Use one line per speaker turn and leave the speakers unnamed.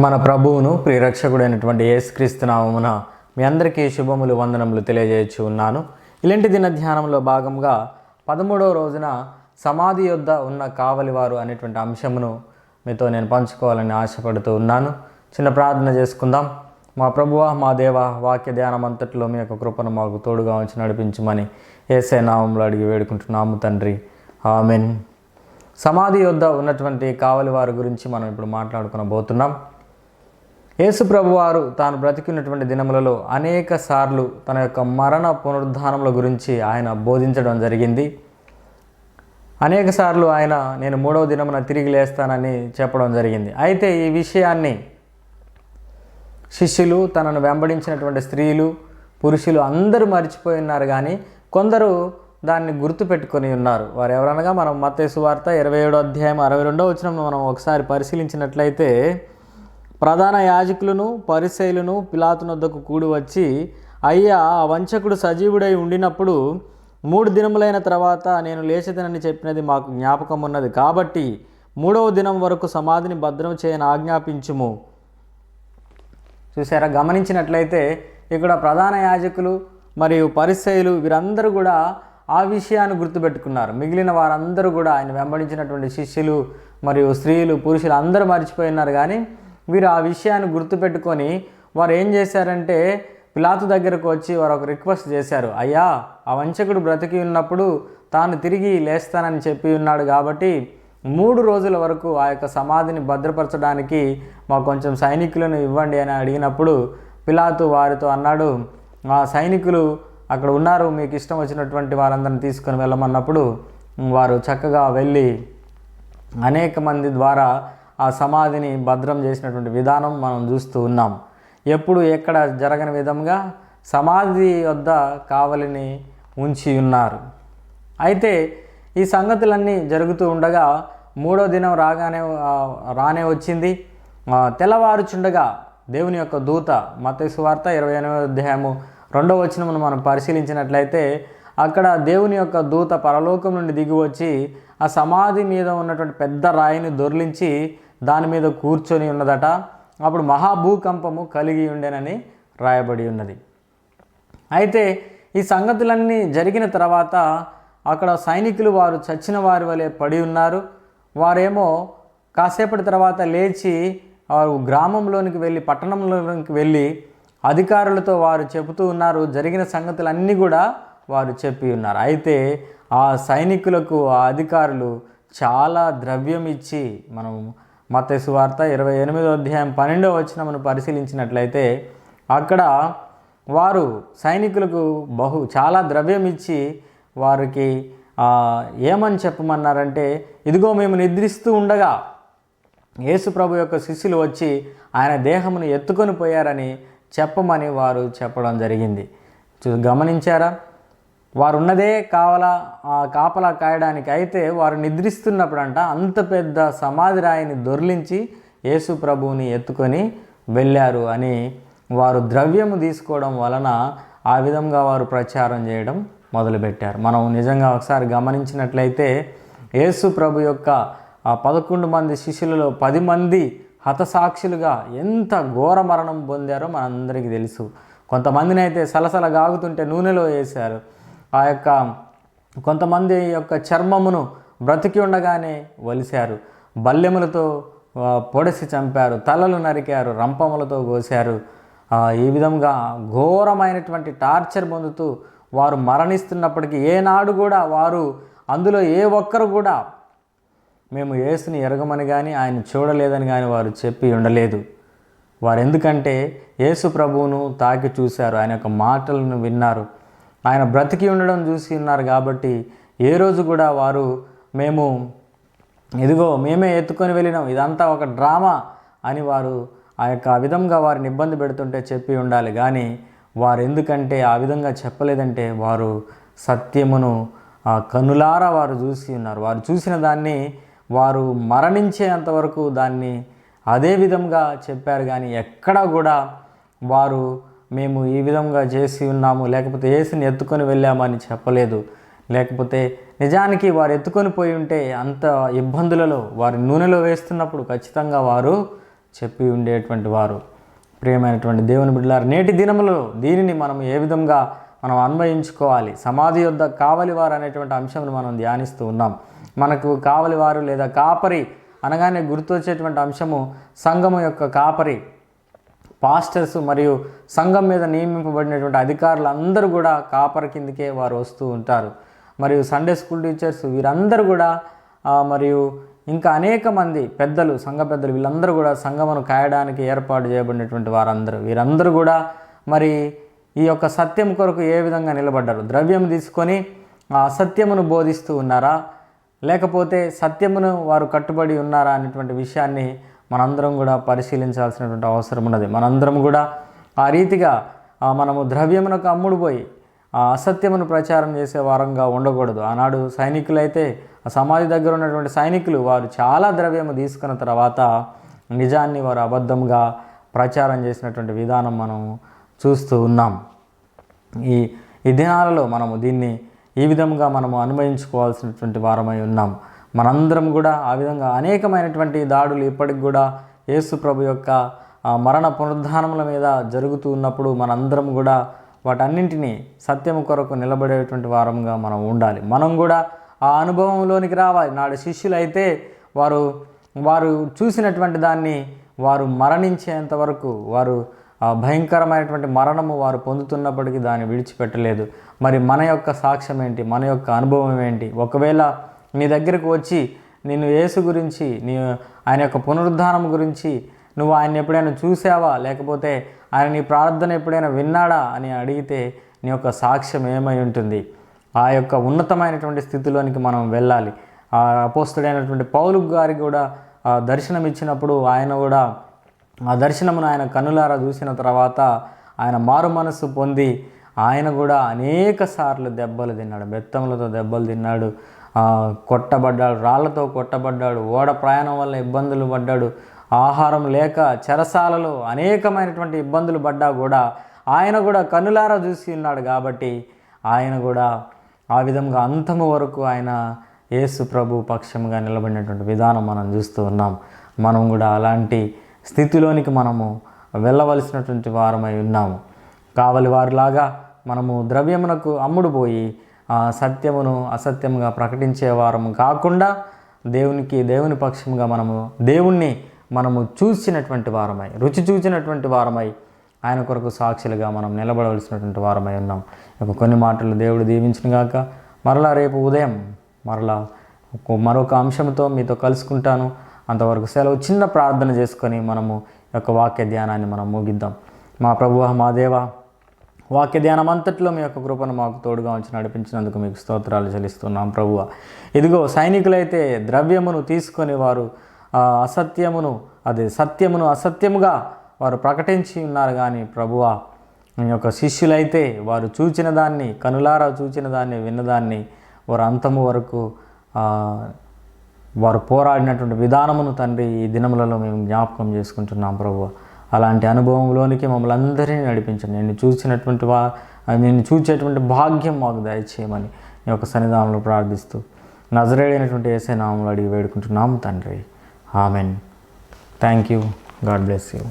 మన ప్రభువును ప్రియరక్షకుడైనటువంటి యేసుక్రీస్తునామమున మీ అందరికీ శుభములు వందనములు తెలియజేయచ్చు ఉన్నాను. ఇలాంటి దిన ధ్యానంలో భాగంగా పదమూడవ రోజున సమాధి యొద్ద ఉన్న కావలివారు అనేటువంటి అంశమును మీతో నేను పంచుకోవాలని ఆశపడుతూ ఉన్నాను. చిన్న ప్రార్థన చేసుకుందాం. మా ప్రభువ మా దేవ వాక్య ధ్యానం అంతట్లో మీ యొక్క కృపను మాకు తోడుగా ఉంచి నడిపించమని ఏసే నామంలో అడిగి వేడుకుంటున్నాము తండ్రి. ఆమెన్. సమాధి యొద్ద ఉన్నటువంటి కావలివారు గురించి మనం ఇప్పుడు మాట్లాడుకునబోతున్నాం. యేసు ప్రభువారు తాను బ్రతికినటువంటి దినములలో అనేక సార్లు తన యొక్క మరణ పునరుద్ధానముల గురించి ఆయన బోధించడం జరిగింది. అనేక సార్లు ఆయన నేను మూడవ దినమున తిరిగి లేస్తానని చెప్పడం జరిగింది. అయితే ఈ విషయాన్ని శిష్యులు తనను వెంబడించినటువంటి స్త్రీలు పురుషులు అందరూ మర్చిపోయి ఉన్నారు కానీ కొందరు దాన్ని గుర్తుపెట్టుకొని ఉన్నారు. వారు ఎవరనగా మనం మత్తేసు వార్త ఇరవై ఏడో అధ్యాయం అరవై రెండో వచ్చిన మనం ఒకసారి పరిశీలించినట్లయితే ప్రధాన యాజకులను పరిశైలను పిలాతునొద్దకు కూడి వచ్చి అయ్యా ఆ వంచకుడు సజీవుడై ఉండినప్పుడు మూడు దినములైన తర్వాత నేను లేచదనని చెప్పినది మాకు జ్ఞాపకం ఉన్నది కాబట్టి మూడవ దినం వరకు సమాధిని భద్రం చేయని ఆజ్ఞాపించుము. చూసారా గమనించినట్లయితే ఇక్కడ ప్రధాన యాజకులు మరియు పరిశైలు వీరందరూ కూడా ఆ విషయాన్ని గుర్తుపెట్టుకున్నారు. మిగిలిన వారందరూ కూడా ఆయన వెంబడించినటువంటి శిష్యులు మరియు స్త్రీలు పురుషులు అందరూ మర్చిపోయినారు కానీ వీరు ఆ విషయాన్ని గుర్తుపెట్టుకొని వారు ఏం చేశారంటే పిలాతు దగ్గరకు వచ్చి వారు ఒక రిక్వెస్ట్ చేశారు. అయ్యా ఆ వంచకుడు బ్రతికి ఉన్నప్పుడు తాను తిరిగి లేస్తానని చెప్పి ఉన్నాడు కాబట్టి మూడు రోజుల వరకు ఆ యొక్క సమాధిని భద్రపరచడానికి మాకు కొంచెం సైనికులను ఇవ్వండి అని అడిగినప్పుడు పిలాతు వారితో అన్నాడు ఆ సైనికులు అక్కడ ఉన్నారు మీకు ఇష్టం వచ్చినటువంటి వారందరిని తీసుకొని వెళ్ళమన్నప్పుడు వారు చక్కగా వెళ్ళి అనేక మంది ద్వారా ఆ సమాధిని భద్రం చేసినటువంటి విధానం మనం చూస్తూ ఉన్నాం. ఎప్పుడు ఎక్కడ జరగని విధంగా సమాధి వద్ద కావలిని ఉంచి ఉన్నారు. అయితే ఈ సంగతులన్నీ జరుగుతూ ఉండగా మూడో దినం రాగానే రానే వచ్చింది. తెల్లవారుచుండగా దేవుని యొక్క దూత మత సువార్త ఇరవై ఎనిమిది అధ్యాయము రెండో వచనమును మనం పరిశీలించినట్లయితే అక్కడ దేవుని యొక్క దూత పరలోకం నుండి దిగి వచ్చి ఆ సమాధి మీద ఉన్నటువంటి పెద్ద రాయిని దొర్లించి దాని మీద కూర్చొని ఉన్నదట. అప్పుడు మహాభూకంపము కలిగి ఉండేనని రాయబడి ఉన్నది. అయితే ఈ సంగతులన్నీ జరిగిన తర్వాత అక్కడ సైనికులు వారు చచ్చిన వారి వలె పడి ఉన్నారు. వారేమో కాసేపటి తర్వాత లేచి వారు గ్రామంలోనికి వెళ్ళి పట్టణంలోనికి వెళ్ళి అధికారులతో వారు చెబుతూ ఉన్నారు. జరిగిన సంగతులన్నీ కూడా వారు చెప్పి ఉన్నారు. అయితే ఆ సైనికులకు ఆ అధికారులు చాలా ద్రవ్యం ఇచ్చి మనం మత వార్త ఇరవై ఎనిమిదో అధ్యాయం పన్నెండో వచ్చినమును పరిశీలించినట్లయితే అక్కడ వారు సైనికులకు బహు చాలా ద్రవ్యం ఇచ్చి వారికి ఏమని చెప్పమన్నారంటే ఇదిగో మేము నిద్రిస్తూ ఉండగా యేసు ప్రభు యొక్క శిష్యులు వచ్చి ఆయన దేహమును ఎత్తుకొని పోయారని చెప్పమని వారు చెప్పడం జరిగింది. చూ గమనించారా? వారు ఉన్నదే కావలా కాపలా కాయడానికి అయితే వారు నిద్రిస్తున్నప్పుడంట అంత పెద్ద సమాధి రాయిని దొర్లించి యేసు ప్రభువుని ఎత్తుకొని వెళ్ళారు అని వారు ద్రవ్యము తీసుకోవడం వలన ఆ విధంగా వారు ప్రచారం చేయడం మొదలుపెట్టారు. మనం నిజంగా ఒకసారి గమనించినట్లయితే యేసు ప్రభు యొక్క ఆ పదకొండు మంది శిష్యులలో పది మంది హతసాక్షులుగా ఎంత ఘోర మరణం పొందారో మనందరికీ తెలుసు. కొంతమందిని అయితే సలసల గాగుతుంటే నూనెలో వేశారు. ఆ యొక్క కొంతమంది యొక్క చర్మమును బ్రతికి ఉండగానే వలిశారు. బల్లెములతో పొడిసి చంపారు. తలలు నరికారు. రంపములతో కోశారు. ఈ విధంగా ఘోరమైనటువంటి టార్చర్ పొందుతూ వారు మరణిస్తున్నప్పటికీ ఏనాడు కూడా వారు అందులో ఏ ఒక్కరు కూడా మేము యేసుని ఎరగమని కానీ ఆయన చూడలేదని కానీ వారు చెప్పి ఉండలేదు. వారు ఎందుకంటే యేసు ప్రభువును తాకి చూశారు. ఆయన యొక్క మాటలను విన్నారు. ఆయన బ్రతికి ఉండడం చూసి ఉన్నారు కాబట్టి ఏ రోజు కూడా వారు మేము ఇదిగో మేమే ఎత్తుకొని వెళ్ళినాం. ఇదంతా ఒక డ్రామా అని వారు ఆ యొక్క ఆ విధంగా వారిని ఇబ్బంది పెడుతుంటే చెప్పి ఉండాలి. కానీ వారు ఎందుకంటే ఆ విధంగా చెప్పలేదంటే వారు సత్యమును ఆ కనులారా వారు చూసి ఉన్నారు. వారు చూసిన దాన్ని వారు మరణించేంతవరకు దాన్ని అదే విధంగా చెప్పారు. కానీ ఎక్కడా కూడా వారు మేము ఈ విధంగా చేసి ఉన్నాము లేకపోతే ఏసుని ఎత్తుకొని వెళ్ళామని చెప్పలేదు. లేకపోతే నిజానికి వారు ఎత్తుకొని పోయి ఉంటే అంత ఇబ్బందులలో వారి నూనెలో వేస్తున్నప్పుడు ఖచ్చితంగా వారు చెప్పి ఉండేటువంటి వారు. ప్రియమైనటువంటి దేవుని బిడ్డలారు నేటి దినములో దీనిని మనం ఏ విధంగా మనం అన్వయించుకోవాలి? సమాధి యొద్ద కావలి వారు అనేటువంటి అంశంను మనం ధ్యానిస్తూ ఉన్నాం. మనకు కావలి వారు లేదా కాపరి అనగానే గుర్తొచ్చేటువంటి అంశము సంఘము యొక్క కాపరి. పాస్టర్స్ మరియు సంఘం మీద నియమింపబడినటువంటి అధికారులు అందరూ కూడా కాపర్ కిందకే వారు వస్తూ ఉంటారు. మరియు సండే స్కూల్ టీచర్స్ వీరందరూ కూడా మరియు ఇంకా అనేక మంది పెద్దలు సంఘ పెద్దలు వీళ్ళందరూ కూడా సంఘమును కాయడానికి ఏర్పాటు చేయబడినటువంటి వారందరూ. వీరందరూ కూడా మరి ఈ యొక్క సత్యం కొరకు ఏ విధంగా నిలబడ్డారు? ద్రవ్యం తీసుకొని ఆ సత్యమును బోధిస్తూ ఉన్నారా? లేకపోతే సత్యమును వారు కట్టుబడి ఉన్నారా అనేటువంటి విషయాన్ని మనందరం కూడా పరిశీలించాల్సినటువంటి అవసరం ఉన్నది. మనందరం కూడా ఆ రీతిగా మనము ద్రవ్యమునకు అమ్ముడుపోయి ఆ అసత్యమును ప్రచారం చేసే వారంగా ఉండకూడదు. ఆనాడు సైనికులైతే ఆ సమాధి దగ్గర ఉన్నటువంటి సైనికులు వారు చాలా ద్రవ్యము తీసుకున్న తర్వాత నిజాన్ని వారు అబద్ధంగా ప్రచారం చేసినటువంటి విధానం మనం చూస్తూ ఉన్నాం. ఈ ఈ దినాలలో మనము దీన్ని ఈ విధంగా మనము అనుభవించుకోవాల్సినటువంటి వారమై ఉన్నాం. మనందరం కూడా ఆ విధంగా అనేకమైనటువంటి దాడులు ఇప్పటికి కూడా యేసు ప్రభు యొక్క మరణ పునరుద్ధానముల మీద జరుగుతూ ఉన్నప్పుడు మనందరం కూడా వాటన్నింటినీ సత్యము కొరకు నిలబడేటువంటి వారంగా మనం ఉండాలి. మనం కూడా ఆ అనుభవంలోనికి రావాలి. నాడు శిష్యులైతే వారు వారు చూసినటువంటి దాన్ని వారు మరణించేంత వరకు వారు భయంకరమైనటువంటి మరణము వారు పొందుతున్నప్పటికీ దాన్ని విడిచిపెట్టలేదు. మరి మన యొక్క సాక్ష్యం ఏంటి మన యొక్క అనుభవం ఏంటి? ఒకవేళ నీ దగ్గరకు వచ్చి నేను యేసు గురించి నీ ఆయన యొక్క పునరుద్ధానం గురించి నువ్వు ఆయన ఎప్పుడైనా చూసావా? లేకపోతే ఆయన నీ ప్రార్థన ఎప్పుడైనా విన్నాడా? అని అడిగితే నీ యొక్క సాక్ష్యం ఏమై ఉంటుంది? ఆ యొక్క ఉన్నతమైనటువంటి స్థితిలోనికి మనం వెళ్ళాలి. ఆ అపోస్తుడైనటువంటి పౌలు గారికి కూడా ఆ దర్శనం ఇచ్చినప్పుడు ఆయన కూడా ఆ దర్శనమును ఆయన కన్నులారా చూసిన తర్వాత ఆయన మారు మనస్సు పొంది ఆయన కూడా అనేక సార్లు దెబ్బలు తిన్నాడు. బెత్తములతో దెబ్బలు తిన్నాడు. కొట్టబడ్డాడు రాళ్ళతో కొట్టబడ్డాడు ఓడ ప్రయాణం వల్ల ఇబ్బందులు పడ్డాడు ఆహారం లేక చెరసాలలో అనేకమైనటువంటి ఇబ్బందులు పడ్డా కూడా ఆయన కూడా కన్నులారా చూసి ఉన్నాడు కాబట్టి ఆయన కూడా ఆ విధంగా అంతము వరకు ఆయన యేసు ప్రభు పక్షంగా నిలబడినటువంటి విధానం మనం చూస్తూ ఉన్నాం. మనం కూడా అలాంటి స్థితిలోనికి మనము వెళ్ళవలసినటువంటి వారమై ఉన్నాము. కావలి వారిలాగా మనము ద్రవ్యమునకు అమ్ముడు పోయి సత్యమును అసత్యముగా ప్రకటించే వారము కాకుండా దేవునికి దేవుని పక్షంగా మనము దేవుణ్ణి మనము చూసినటువంటి వారమై రుచి చూసినటువంటి వారమై ఆయన కొరకు సాక్షులుగా మనం నిలబడవలసినటువంటి వారమై ఉన్నాం. ఇక కొన్ని మాటలు దేవుడు దీవించిన గాక. మరలా రేపు ఉదయం మరలా మరొక అంశంతో మీతో కలుసుకుంటాను. అంతవరకు సెలవు చిన్న ప్రార్థన చేసుకొని మనము యొక్క వాక్య ధ్యానాన్ని మనం ముగిద్దాం. మా ప్రభువ మా దేవ వాక్య ధ్యానం అంతట్లో మీ యొక్క కృపను మాకు తోడుగా ఉంచి నడిపించినందుకు మీకు స్తోత్రాలు చెల్లిస్తున్నాం ప్రభువ. ఇదిగో సైనికులైతే ద్రవ్యమును తీసుకొని వారు అసత్యమును అది సత్యమును అసత్యముగా వారు ప్రకటించి ఉన్నారు కానీ ప్రభువ మీ యొక్క శిష్యులైతే వారు చూచిన దాన్ని కనులారా చూచిన దాన్ని విన్నదాన్ని వారు అంతము వరకు వారు పోరాడినటువంటి విధానమును తండ్రి ఈ దినములలో మేము జ్ఞాపకం చేసుకుంటున్నాం ప్రభువా. అలాంటి అనుభవంలోనికి మమ్మల్ని అందరినీ నడిపించండి. నేను చూసినటువంటి వా నేను చూసేటువంటి భాగ్యం మాకు దయచేయమని ఈ యొక్క సన్నిధానంలో ప్రార్థిస్తూ నజరేడైనటువంటి ఏసే నామంలో అడిగి వేడుకుంటున్నాం తండ్రి. Amen. Thank you God bless you.